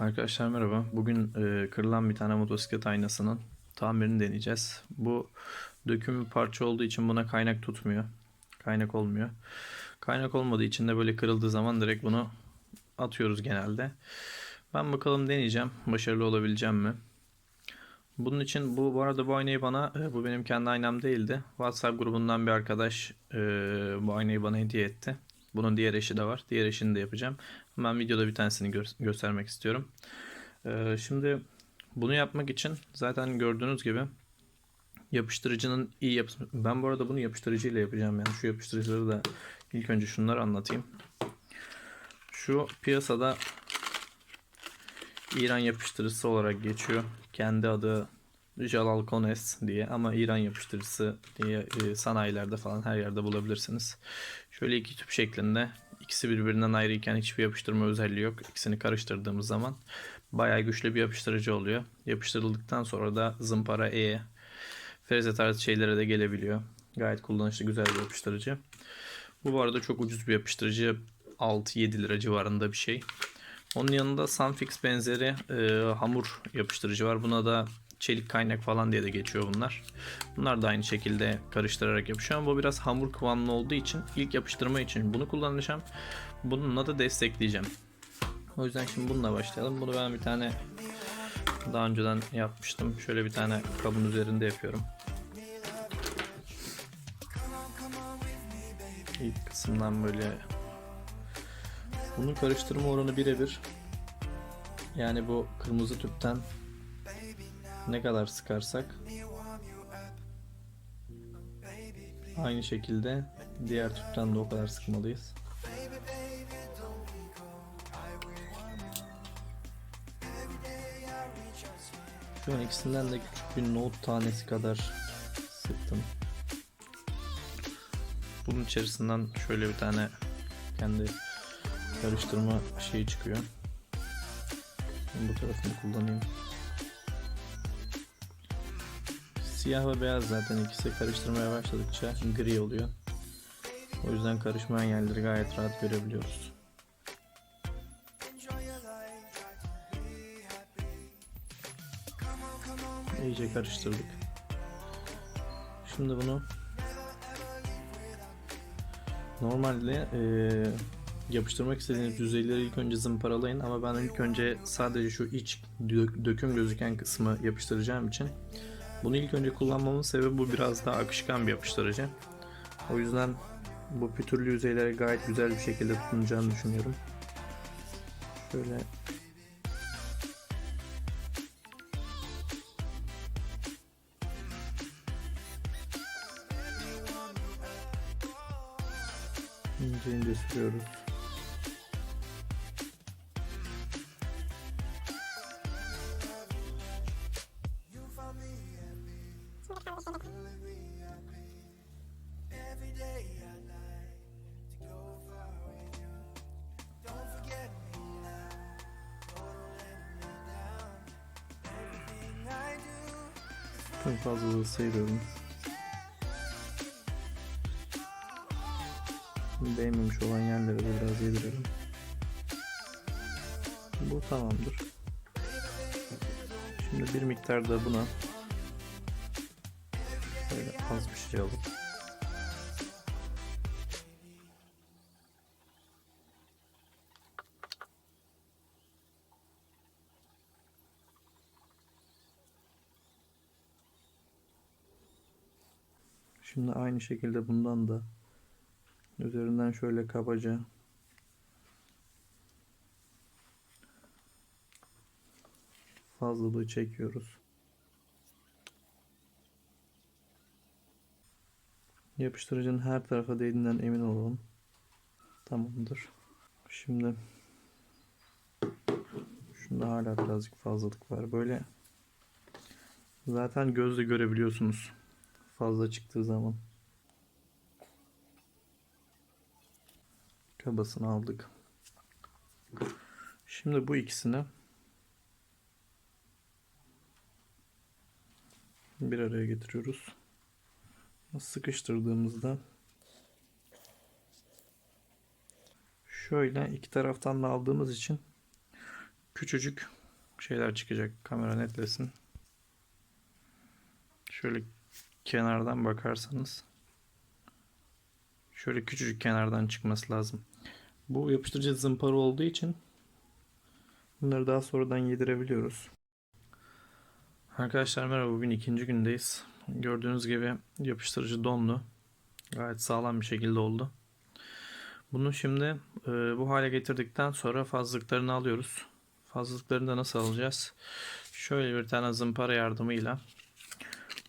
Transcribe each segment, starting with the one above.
Arkadaşlar merhaba. Bugün e, kırılan bir tane motosiklet aynasının tamirini deneyeceğiz. Bu döküm bir parça olduğu için buna kaynak tutmuyor. Kaynak olmuyor. Kaynak olmadığı için de böyle kırıldığı zaman direkt bunu atıyoruz genelde. Ben bakalım deneyeceğim. Başarılı olabileceğim mi? Bunun için bu, bu arada bu aynayı bana, e, bu benim kendi aynam değildi. WhatsApp grubundan bir arkadaş e, bu aynayı bana hediye etti. Bunun diğer eşi de var. Diğer eşini de yapacağım. Ben videoda bir tanesini gö- göstermek istiyorum. Ee, şimdi bunu yapmak için zaten gördüğünüz gibi yapıştırıcının iyi yapısı. Ben bu arada bunu yapıştırıcıyla yapacağım. Yani şu yapıştırıcıları da ilk önce şunları anlatayım. Şu piyasada İran yapıştırıcısı olarak geçiyor. Kendi adı Jalal Kones diye ama İran yapıştırıcısı diye e, sanayilerde falan her yerde bulabilirsiniz. Şöyle iki tüp şeklinde. İkisi birbirinden ayrıyken hiçbir yapıştırma özelliği yok. İkisini karıştırdığımız zaman bayağı güçlü bir yapıştırıcı oluyor. Yapıştırıldıktan sonra da zımpara, E, freze tarzı şeylere de gelebiliyor. Gayet kullanışlı güzel bir yapıştırıcı. Bu bu arada çok ucuz bir yapıştırıcı. 6-7 lira civarında bir şey. Onun yanında Sunfix benzeri e, hamur yapıştırıcı var. Buna da çelik kaynak falan diye de geçiyor bunlar. Bunlar da aynı şekilde karıştırarak yapışıyor ama bu biraz hamur kıvamlı olduğu için ilk yapıştırma için bunu kullanacağım. Bununla da destekleyeceğim. O yüzden şimdi bununla başlayalım. Bunu ben bir tane daha önceden yapmıştım. Şöyle bir tane kabın üzerinde yapıyorum. İlk kısımdan böyle bunun karıştırma oranı birebir. Yani bu kırmızı tüpten ne kadar sıkarsak aynı şekilde diğer tüpten de o kadar sıkmalıyız. Şu an ikisinden de küçük bir nohut tanesi kadar sıktım. Bunun içerisinden şöyle bir tane kendi karıştırma şeyi çıkıyor. Ben bu tarafını kullanayım. Siyah ve beyaz zaten ikisi karıştırmaya başladıkça gri oluyor. O yüzden karışmayan yerleri gayet rahat görebiliyoruz. İyice karıştırdık. Şimdi bunu normalde eee yapıştırmak istediğiniz yüzeyleri ilk önce zımparalayın ama ben ilk önce sadece şu iç dö- döküm gözüken kısmı yapıştıracağım için bunu ilk önce kullanmamın sebebi bu biraz daha akışkan bir yapıştırıcı. O yüzden bu pütürlü yüzeylere gayet güzel bir şekilde tutunacağını düşünüyorum. Şöyle ince ince sürüyoruz. Sıyırıyorum. Değmemiş olan yerlere de biraz yedirelim. Bu tamamdır. Şimdi bir miktar da buna böyle az bir şey Şimdi aynı şekilde bundan da üzerinden şöyle kabaca fazlalığı çekiyoruz. Yapıştırıcının her tarafa değdiğinden emin olalım. Tamamdır. Şimdi şunda hala birazcık fazlalık var. Böyle zaten gözle görebiliyorsunuz fazla çıktığı zaman. Kabasını aldık. Şimdi bu ikisini bir araya getiriyoruz. Sıkıştırdığımızda şöyle iki taraftan da aldığımız için küçücük şeyler çıkacak. Kamera netlesin. Şöyle kenardan bakarsanız şöyle küçücük kenardan çıkması lazım. Bu yapıştırıcı zımpara olduğu için bunları daha sonradan yedirebiliyoruz. Arkadaşlar merhaba bugün ikinci gündeyiz. Gördüğünüz gibi yapıştırıcı dondu. Gayet sağlam bir şekilde oldu. Bunu şimdi e, bu hale getirdikten sonra fazlalıklarını alıyoruz. Fazlalıklarını da nasıl alacağız? Şöyle bir tane zımpara yardımıyla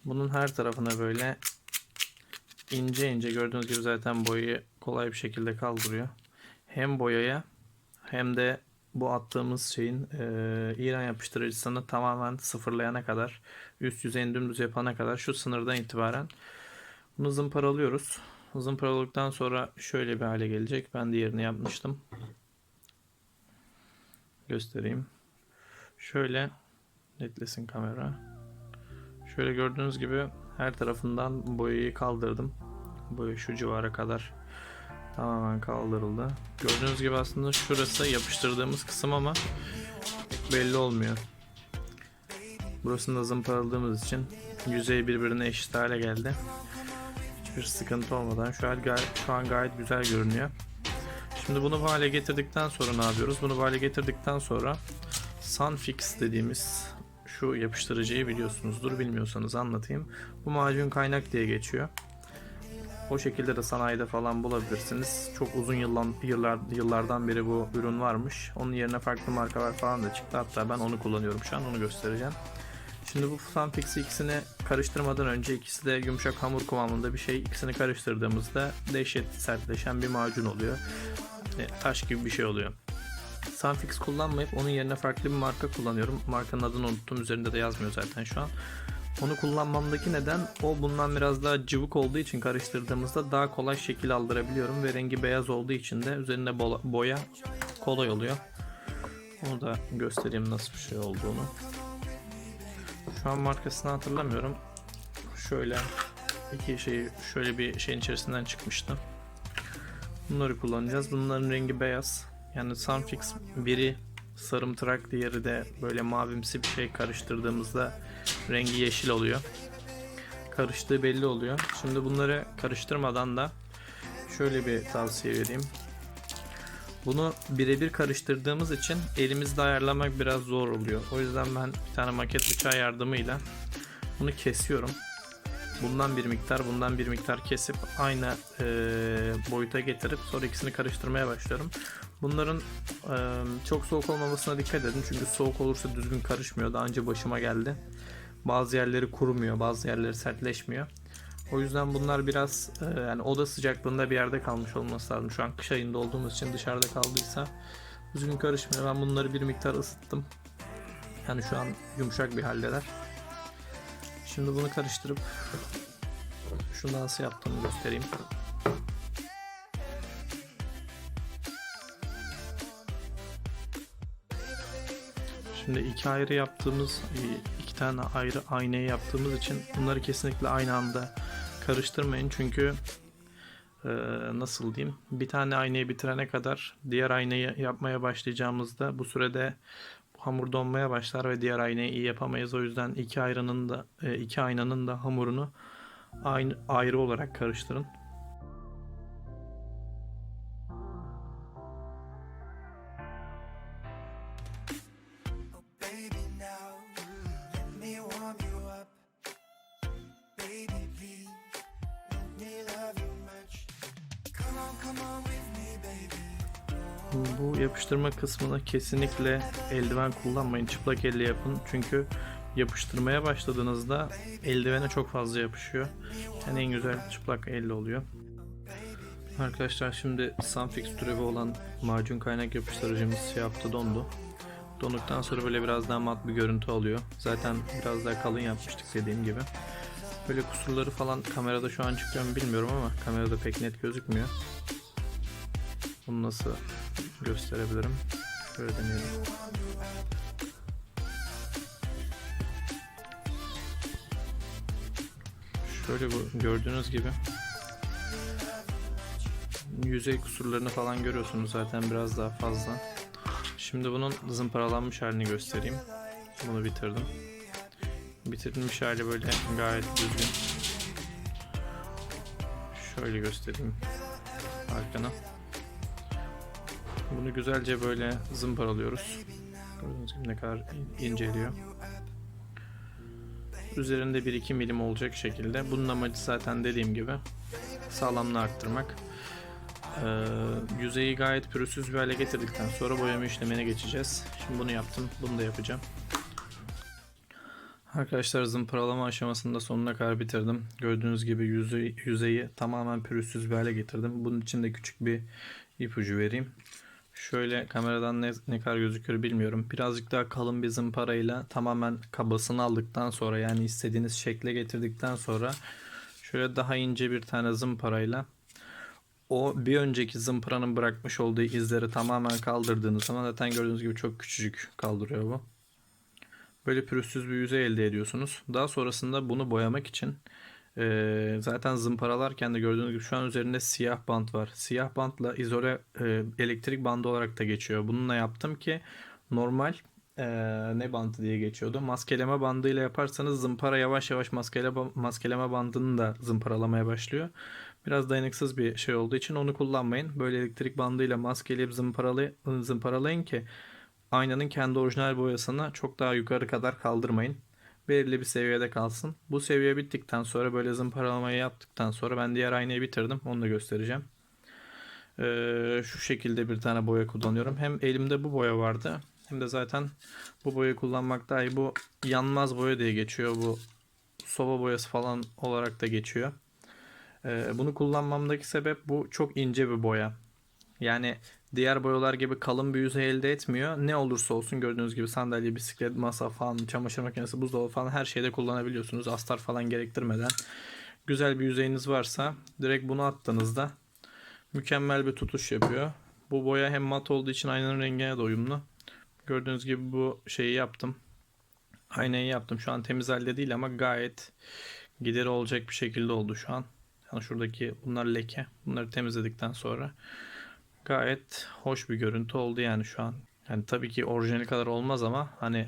bunun her tarafına böyle ince ince gördüğünüz gibi zaten boyayı kolay bir şekilde kaldırıyor. Hem boyaya hem de bu attığımız şeyin e, İran yapıştırıcısını tamamen sıfırlayana kadar üst yüzeyini dümdüz yapana kadar şu sınırdan itibaren bunu zımparalıyoruz. Zımparaladıktan sonra şöyle bir hale gelecek. Ben diğerini yapmıştım. Göstereyim. Şöyle netlesin kamera. Şöyle gördüğünüz gibi her tarafından boyayı kaldırdım. Boya şu civara kadar tamamen kaldırıldı. Gördüğünüz gibi aslında şurası yapıştırdığımız kısım ama belli olmuyor. Burasını da zımparaladığımız için yüzey birbirine eşit hale geldi. Hiçbir sıkıntı olmadan şu an gayet, şu an gayet güzel görünüyor. Şimdi bunu bu hale getirdikten sonra ne yapıyoruz? Bunu bu hale getirdikten sonra Sunfix dediğimiz şu yapıştırıcıyı biliyorsunuzdur. Bilmiyorsanız anlatayım. Bu macun kaynak diye geçiyor. O şekilde de sanayide falan bulabilirsiniz. Çok uzun yıllar, yıllar, yıllardan beri bu ürün varmış. Onun yerine farklı markalar falan da çıktı. Hatta ben onu kullanıyorum şu an. Onu göstereceğim. Şimdi bu Sunfix'i ikisini karıştırmadan önce ikisi de yumuşak hamur kıvamında bir şey. İkisini karıştırdığımızda dehşet sertleşen bir macun oluyor. E, taş gibi bir şey oluyor. Sunfix kullanmayıp onun yerine farklı bir marka kullanıyorum. Markanın adını unuttum. Üzerinde de yazmıyor zaten şu an. Onu kullanmamdaki neden o bundan biraz daha cıvık olduğu için karıştırdığımızda daha kolay şekil aldırabiliyorum ve rengi beyaz olduğu için de üzerinde boya kolay oluyor. Onu da göstereyim nasıl bir şey olduğunu. Şu an markasını hatırlamıyorum. Şöyle iki şey şöyle bir şeyin içerisinden çıkmıştı. Bunları kullanacağız. Bunların rengi beyaz. Yani Sunfix biri sarımtırak diğeri de böyle mavimsi bir şey karıştırdığımızda rengi yeşil oluyor. Karıştığı belli oluyor. Şimdi bunları karıştırmadan da şöyle bir tavsiye vereyim. Bunu birebir karıştırdığımız için elimizde ayarlamak biraz zor oluyor. O yüzden ben bir tane maket bıçağı yardımıyla bunu kesiyorum. Bundan bir miktar, bundan bir miktar kesip aynı e, boyuta getirip sonra ikisini karıştırmaya başlıyorum. Bunların e, çok soğuk olmamasına dikkat edin çünkü soğuk olursa düzgün karışmıyor. Daha önce başıma geldi. Bazı yerleri kurumuyor, bazı yerleri sertleşmiyor. O yüzden bunlar biraz e, yani oda sıcaklığında bir yerde kalmış olması lazım. Şu an kış ayında olduğumuz için dışarıda kaldıysa düzgün karışmıyor. Ben bunları bir miktar ısıttım. Yani şu an yumuşak bir haldeler. Şimdi bunu karıştırıp şunu nasıl yaptığımı göstereyim. Şimdi iki ayrı yaptığımız, iki tane ayrı aynayı yaptığımız için bunları kesinlikle aynı anda karıştırmayın çünkü e, nasıl diyeyim bir tane aynayı bitirene kadar diğer aynayı yapmaya başlayacağımızda bu sürede hamur donmaya başlar ve diğer aynayı iyi yapamayız. O yüzden iki ayranın da e, iki aynanın da hamurunu aynı ayrı olarak karıştırın. Bu yapıştırma kısmını kesinlikle eldiven kullanmayın. Çıplak elle yapın. Çünkü yapıştırmaya başladığınızda eldivene çok fazla yapışıyor. Yani en güzel çıplak elle oluyor. Arkadaşlar şimdi Sunfix türevi olan macun kaynak yapıştırıcımız şey yaptı dondu. Donduktan sonra böyle biraz daha mat bir görüntü alıyor. Zaten biraz daha kalın yapmıştık dediğim gibi. Böyle kusurları falan kamerada şu an çıkıyor mu bilmiyorum ama kamerada pek net gözükmüyor. Bunu nasıl gösterebilirim? Şöyle deneyelim. Şöyle bu gördüğünüz gibi yüzey kusurlarını falan görüyorsunuz zaten biraz daha fazla. Şimdi bunun zımparalanmış halini göstereyim. Bunu bitirdim. Bitirilmiş hali böyle gayet düzgün. Şöyle göstereyim arkana. Bunu güzelce böyle zımparalıyoruz. Gördüğünüz gibi ne kadar in- inceliyor. Üzerinde 1-2 milim olacak şekilde. Bunun amacı zaten dediğim gibi sağlamlığı arttırmak. Ee, yüzeyi gayet pürüzsüz bir hale getirdikten sonra boyama işlemine geçeceğiz. Şimdi bunu yaptım. Bunu da yapacağım. Arkadaşlar zımparalama aşamasında sonuna kadar bitirdim. Gördüğünüz gibi yüzeyi, yüzeyi tamamen pürüzsüz bir hale getirdim. Bunun için de küçük bir ipucu vereyim. Şöyle kameradan ne, ne kadar gözüküyor bilmiyorum. Birazcık daha kalın bir zımparayla tamamen kabasını aldıktan sonra yani istediğiniz şekle getirdikten sonra şöyle daha ince bir tane zımparayla o bir önceki zımparanın bırakmış olduğu izleri tamamen kaldırdığınız zaman zaten gördüğünüz gibi çok küçücük kaldırıyor bu. Böyle pürüzsüz bir yüzey elde ediyorsunuz. Daha sonrasında bunu boyamak için eee, zaten zımparalarken de gördüğünüz gibi şu an üzerinde siyah bant var. Siyah bantla izole eee, elektrik bandı olarak da geçiyor. Bununla yaptım ki normal eee, ne bandı diye geçiyordu. Maskeleme bandıyla yaparsanız zımpara yavaş yavaş maskele, maskeleme bandını da zımparalamaya başlıyor. Biraz dayanıksız bir şey olduğu için onu kullanmayın. Böyle elektrik bandıyla maskeleyip zımparalay zımparalayın ki aynanın kendi orijinal boyasını çok daha yukarı kadar kaldırmayın. Belirli bir seviyede kalsın. Bu seviye bittikten sonra böyle zımparalamayı yaptıktan sonra ben diğer aynayı bitirdim. Onu da göstereceğim. Ee, şu şekilde bir tane boya kullanıyorum. Hem elimde bu boya vardı hem de zaten bu boyayı kullanmak daha iyi. Bu yanmaz boya diye geçiyor. Bu soba boyası falan olarak da geçiyor. Ee, bunu kullanmamdaki sebep bu çok ince bir boya. Yani diğer boyalar gibi kalın bir yüzey elde etmiyor. Ne olursa olsun gördüğünüz gibi sandalye, bisiklet, masa falan, çamaşır makinesi, buzdolabı falan her şeyde kullanabiliyorsunuz. Astar falan gerektirmeden. Güzel bir yüzeyiniz varsa direkt bunu attığınızda mükemmel bir tutuş yapıyor. Bu boya hem mat olduğu için aynanın rengine de uyumlu. Gördüğünüz gibi bu şeyi yaptım. Aynayı yaptım. Şu an temiz halde değil ama gayet gideri olacak bir şekilde oldu şu an. Yani şuradaki bunlar leke. Bunları temizledikten sonra gayet hoş bir görüntü oldu yani şu an. Yani tabii ki orijinali kadar olmaz ama hani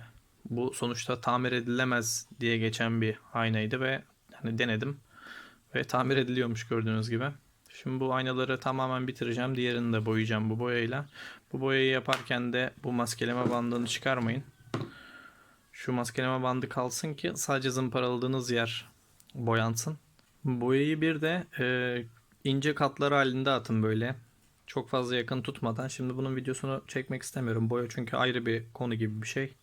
bu sonuçta tamir edilemez diye geçen bir aynaydı ve hani denedim ve tamir ediliyormuş gördüğünüz gibi. Şimdi bu aynaları tamamen bitireceğim. Diğerini de boyayacağım bu boyayla. Bu boyayı yaparken de bu maskeleme bandını çıkarmayın. Şu maskeleme bandı kalsın ki sadece zımparaladığınız yer boyansın. Boyayı bir de e, ince katlar halinde atın böyle. Çok fazla yakın tutmadan. Şimdi bunun videosunu çekmek istemiyorum. Boya çünkü ayrı bir konu gibi bir şey.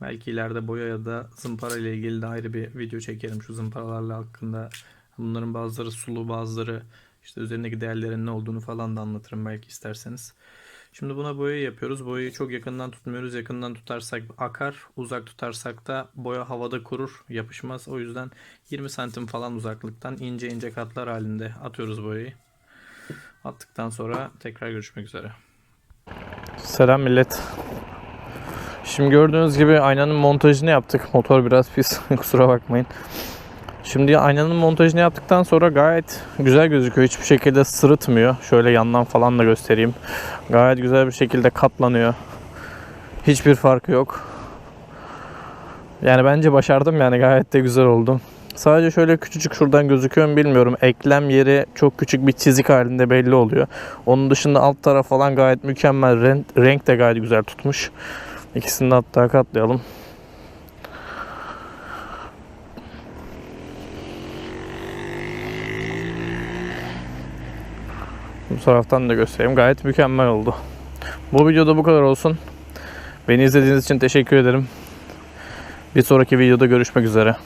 Belki ileride boya ya da zımpara ile ilgili de ayrı bir video çekerim. Şu zımparalarla hakkında. Bunların bazıları sulu bazıları işte üzerindeki değerlerin ne olduğunu falan da anlatırım belki isterseniz. Şimdi buna boya yapıyoruz. Boyayı çok yakından tutmuyoruz. Yakından tutarsak akar. Uzak tutarsak da boya havada kurur. Yapışmaz. O yüzden 20 santim falan uzaklıktan ince ince katlar halinde atıyoruz boyayı. Attıktan sonra tekrar görüşmek üzere. Selam millet. Şimdi gördüğünüz gibi aynanın montajını yaptık. Motor biraz pis. Kusura bakmayın. Şimdi aynanın montajını yaptıktan sonra gayet güzel gözüküyor. Hiçbir şekilde sırıtmıyor. Şöyle yandan falan da göstereyim. Gayet güzel bir şekilde katlanıyor. Hiçbir farkı yok. Yani bence başardım yani gayet de güzel oldu. Sadece şöyle küçücük şuradan gözüküyor mu bilmiyorum. Eklem yeri çok küçük bir çizik halinde belli oluyor. Onun dışında alt taraf falan gayet mükemmel. Renk, renk de gayet güzel tutmuş. İkisini de hatta katlayalım. Bu taraftan da göstereyim. Gayet mükemmel oldu. Bu videoda bu kadar olsun. Beni izlediğiniz için teşekkür ederim. Bir sonraki videoda görüşmek üzere.